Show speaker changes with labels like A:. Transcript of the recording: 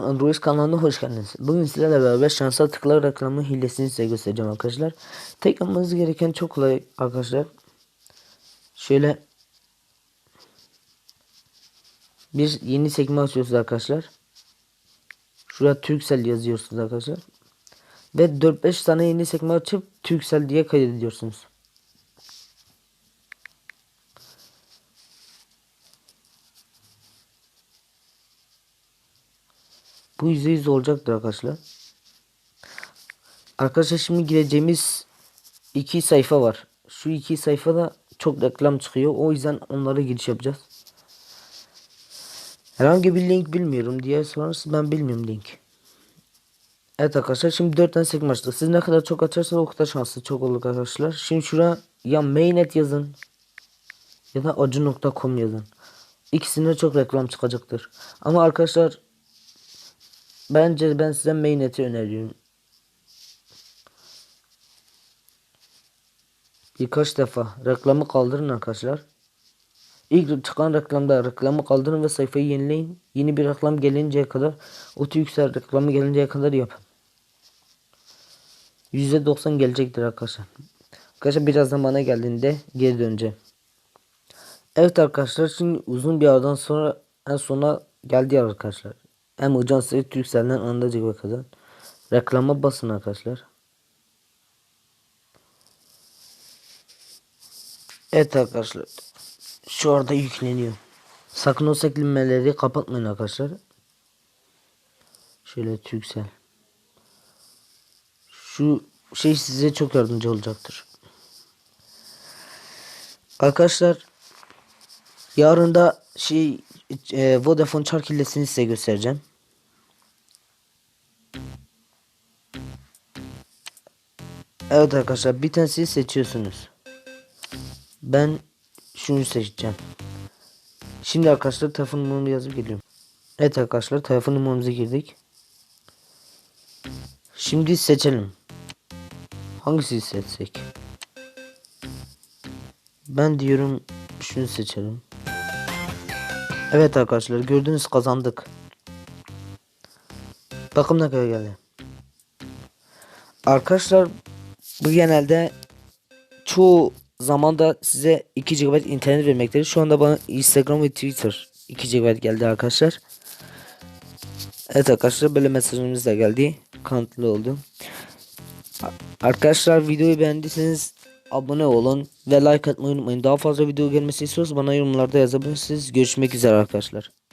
A: Android kanalına hoş geldiniz. Bugün sizlerle beraber şansa tıkla reklamı hilesini size göstereceğim arkadaşlar. Tek yapmanız gereken çok kolay arkadaşlar. Şöyle bir yeni sekme açıyorsunuz arkadaşlar. Şuraya Türksel yazıyorsunuz arkadaşlar. Ve 4-5 tane yeni sekme açıp Türksel diye kaydediyorsunuz. Bu %100 olacaktır arkadaşlar. Arkadaşlar şimdi gireceğimiz iki sayfa var. Şu iki sayfada çok reklam çıkıyor. O yüzden onlara giriş yapacağız. Herhangi bir link bilmiyorum diye sorarsanız ben bilmiyorum link. Evet arkadaşlar şimdi 4 tane sekme açtık. Siz ne kadar çok açarsanız o kadar şanslı çok olur arkadaşlar. Şimdi şuraya ya mainnet yazın ya da acı.com yazın. İkisinde çok reklam çıkacaktır. Ama arkadaşlar Bence ben size mainnet'i öneriyorum. Birkaç defa reklamı kaldırın arkadaşlar. İlk çıkan reklamda reklamı kaldırın ve sayfayı yenileyin. Yeni bir reklam gelinceye kadar o yüksel reklamı gelinceye kadar yapın. %90 gelecektir arkadaşlar. Arkadaşlar birazdan bana geldiğinde geri döneceğim. Evet arkadaşlar şimdi uzun bir aradan sonra en sona geldi arkadaşlar. Hem Ucan Sayı Türkcell'den anında cebe kadar. Reklama basın arkadaşlar. Evet arkadaşlar. Şu anda yükleniyor. Sakın o seklinmeleri kapatmayın arkadaşlar. Şöyle Türksel. Şu şey size çok yardımcı olacaktır. Arkadaşlar yarın da şey e, Vodafone çark size göstereceğim. Evet arkadaşlar bir tanesini seçiyorsunuz. Ben şunu seçeceğim. Şimdi arkadaşlar telefon numaramı yazıp geliyorum. Evet arkadaşlar telefon numaramızı girdik. Şimdi seçelim. Hangisini seçsek? Ben diyorum şunu seçelim. Evet arkadaşlar gördünüz kazandık. Bakın ne kadar geldi. Arkadaşlar bu genelde çoğu zamanda size 2 GB internet vermektedir. Şu anda bana Instagram ve Twitter 2 GB geldi arkadaşlar. Evet arkadaşlar böyle mesajımız da geldi. Kanıtlı oldu. Arkadaşlar videoyu beğendiyseniz abone olun ve like atmayı unutmayın. Daha fazla video gelmesini istiyorsanız bana yorumlarda yazabilirsiniz. Görüşmek üzere arkadaşlar.